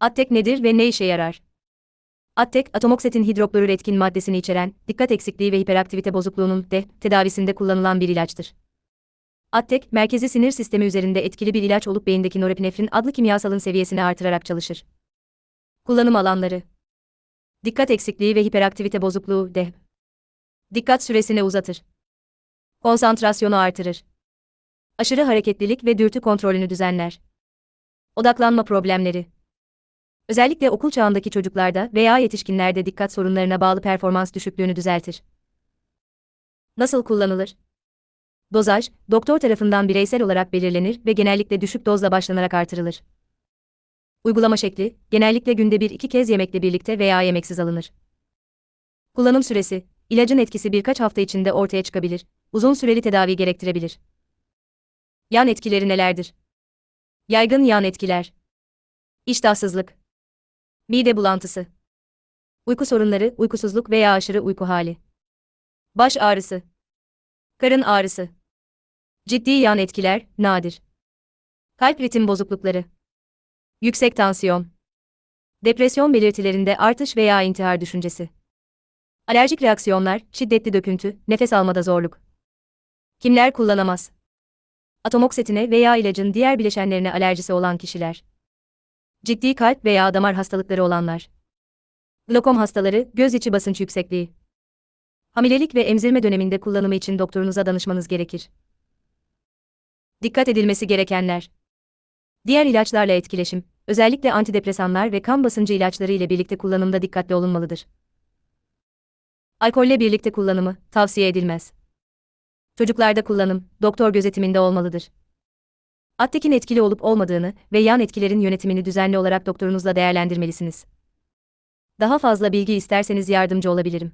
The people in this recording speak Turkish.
Attek nedir ve ne işe yarar? Attek, atomoksetin hidroklorür etkin maddesini içeren, dikkat eksikliği ve hiperaktivite bozukluğunun de tedavisinde kullanılan bir ilaçtır. Attek, merkezi sinir sistemi üzerinde etkili bir ilaç olup beyindeki norepinefrin adlı kimyasalın seviyesini artırarak çalışır. Kullanım alanları Dikkat eksikliği ve hiperaktivite bozukluğu de. Dikkat süresini uzatır. Konsantrasyonu artırır. Aşırı hareketlilik ve dürtü kontrolünü düzenler. Odaklanma problemleri. Özellikle okul çağındaki çocuklarda veya yetişkinlerde dikkat sorunlarına bağlı performans düşüklüğünü düzeltir. Nasıl kullanılır? Dozaj, doktor tarafından bireysel olarak belirlenir ve genellikle düşük dozla başlanarak artırılır. Uygulama şekli, genellikle günde bir iki kez yemekle birlikte veya yemeksiz alınır. Kullanım süresi, ilacın etkisi birkaç hafta içinde ortaya çıkabilir, uzun süreli tedavi gerektirebilir. Yan etkileri nelerdir? Yaygın yan etkiler. İştahsızlık. Mide bulantısı. Uyku sorunları, uykusuzluk veya aşırı uyku hali. Baş ağrısı. Karın ağrısı. Ciddi yan etkiler, nadir. Kalp ritim bozuklukları. Yüksek tansiyon. Depresyon belirtilerinde artış veya intihar düşüncesi. Alerjik reaksiyonlar, şiddetli döküntü, nefes almada zorluk. Kimler kullanamaz? Atomoksetine veya ilacın diğer bileşenlerine alerjisi olan kişiler. Ciddi kalp veya damar hastalıkları olanlar. Glokom hastaları, göz içi basınç yüksekliği. Hamilelik ve emzirme döneminde kullanımı için doktorunuza danışmanız gerekir. Dikkat edilmesi gerekenler. Diğer ilaçlarla etkileşim, özellikle antidepresanlar ve kan basıncı ilaçları ile birlikte kullanımda dikkatli olunmalıdır. Alkolle birlikte kullanımı tavsiye edilmez. Çocuklarda kullanım doktor gözetiminde olmalıdır. Attekin etkili olup olmadığını ve yan etkilerin yönetimini düzenli olarak doktorunuzla değerlendirmelisiniz. Daha fazla bilgi isterseniz yardımcı olabilirim.